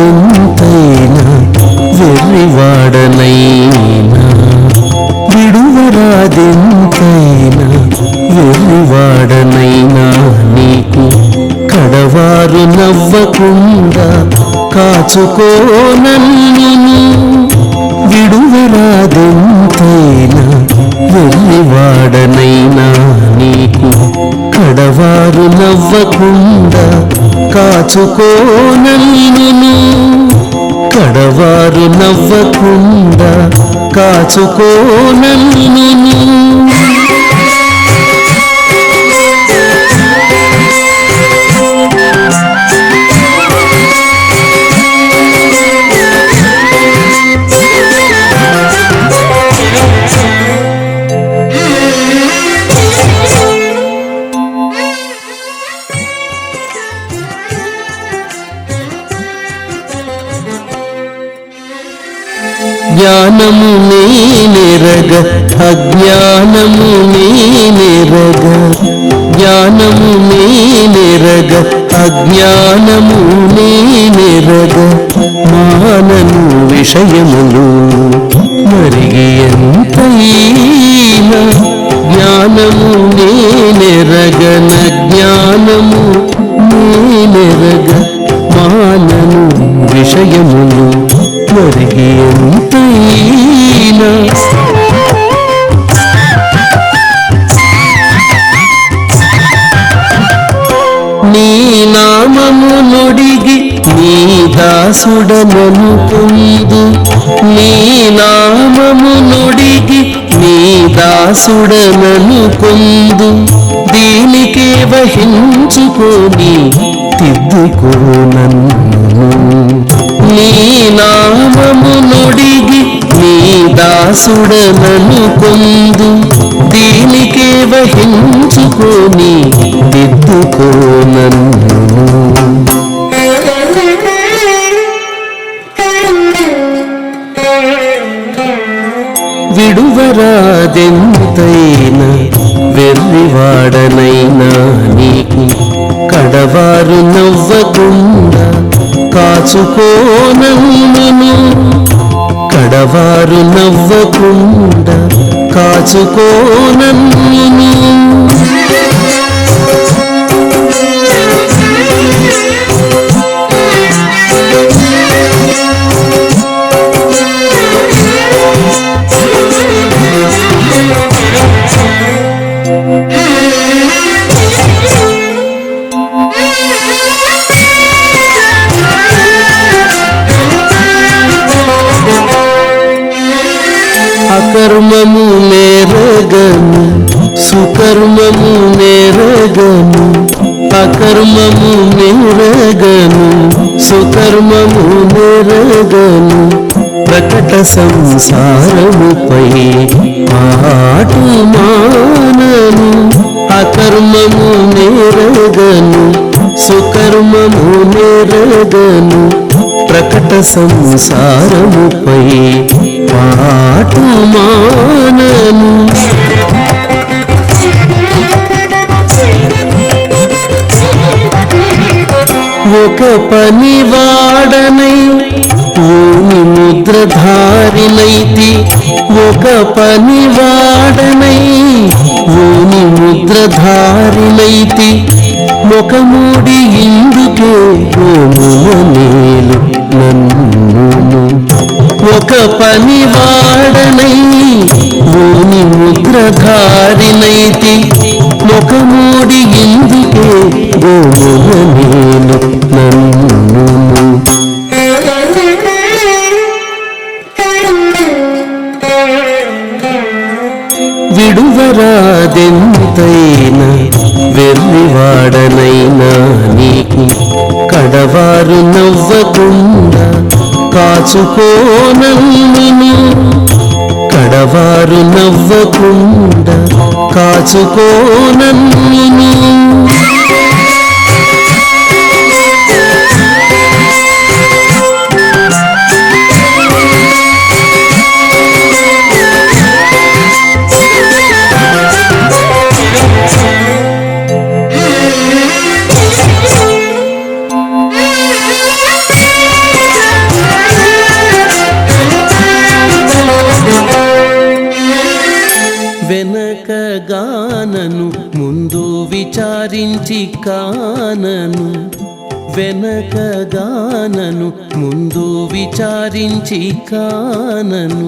విడువరాదెంతైనా వెర్రివాడనైనా విడువరాదెంతైనా వెర్రివాడనైనా నీకు. కడవారు నవ్వకుండా కాచుకోనన్నిని విడువరాదెంతైనా వెర్రివాడనైనా నీకు. కడవారు నవ్వకుండా కాచుకోనన్ను కడవారు నవ్వకుండా కాచుకోనన్ను నేనెరగ అజ్ఞానము నేనెరగ జ్ఞానము నేనెరగ అజ్ఞానము నేనెరగ మానను విషయములు మరిగి ఎంతైనా జ్ఞానము నేనెరగన జ్ఞానము నేనెరగ మానను విషయములు మరిగి ఎంతైనా. దాసుడనను పొందు నీ నామము నుడిగి నీ దాసుడనను పొందు దీనికే వహించుకొని తిద్దుకో నన్ను. నీ నామము నుడిగి నీ దాసుడనను పొందు దీనికే వహించుకొని తిద్దుకో నన్ను. విడువరాదెంతైనా వెర్రివాడనైనా నీకు కడవారు నవ్వకుండా కాచుకోనన్ను కడవారు నవ్వకుండా కాచుకోనన్ను అకర్మము నేరగను అకర్మము నేరగను సుకర్మము నేరగను ప్రకట సంసారముపై ఆటు మానను అకర్మము నేరగను సుకర్మము నేరగను ప్రకట సంసారముపై పాటు మానను. ఒక పని వాడనై ఓని ముద్రధారినైతి ఒక పని వాడనై ఓని ముద్రధారినైతి ముఖమూడి ఇందుకే నేలు నన్ను ఒక పని వాడనై ఓని ముద్రధారినైతి ముఖమూడి విడువరాదెంతైనా వెర్రివాడనైనా నీకు కడవారు నవ్వకుండా కాచుకోనన్ను కడవారు నవ్వకుండా కాచుకోనన్ను విచారించి కానను వెనకగానను ముందు విచారించి కానను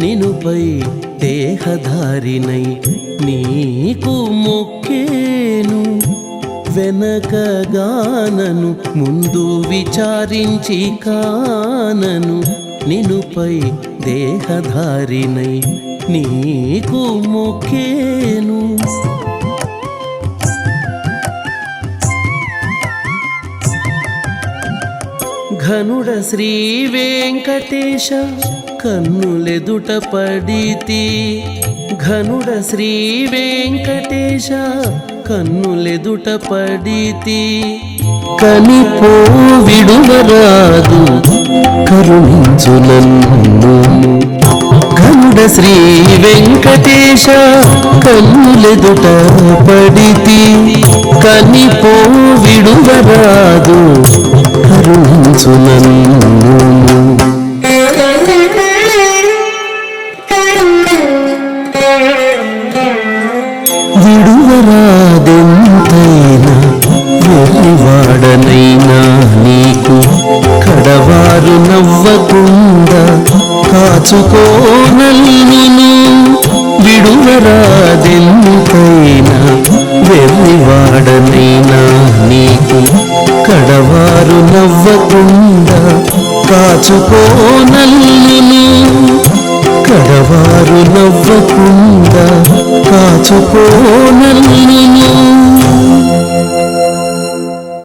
నినుపై దేహధారినై నీకు మొక్కేను. వెనకగానను ముందు విచారించి కానను నినుపై దేహధారినై నీకు మొక్కేను. ఘనుడ శ్రీ వెంకటేశ కన్నులెదుట పడితి. ఘనుడ శ్రీ వెంకటేశ కన్నులెదుట పడితి. కనిపో విడువరాదు కరుణించు నన్ను. ఘనుడ శ్రీ వెంకటేశ కన్నులెదుట పడితి. కనిపో విడువరాదు కరుణించు నన్ను విడువరాదెంతైనా వెర్రివాడనైనా నీకు కడవారు నవ్వకుండా కాచుకోనల్లును విడువరాదెంతైనా వెర్రివాడనైనా నవ్వకుండా కాచుకోనల్లిని. కడవారు నవ్వకుండా కాచుకోనల్లిని.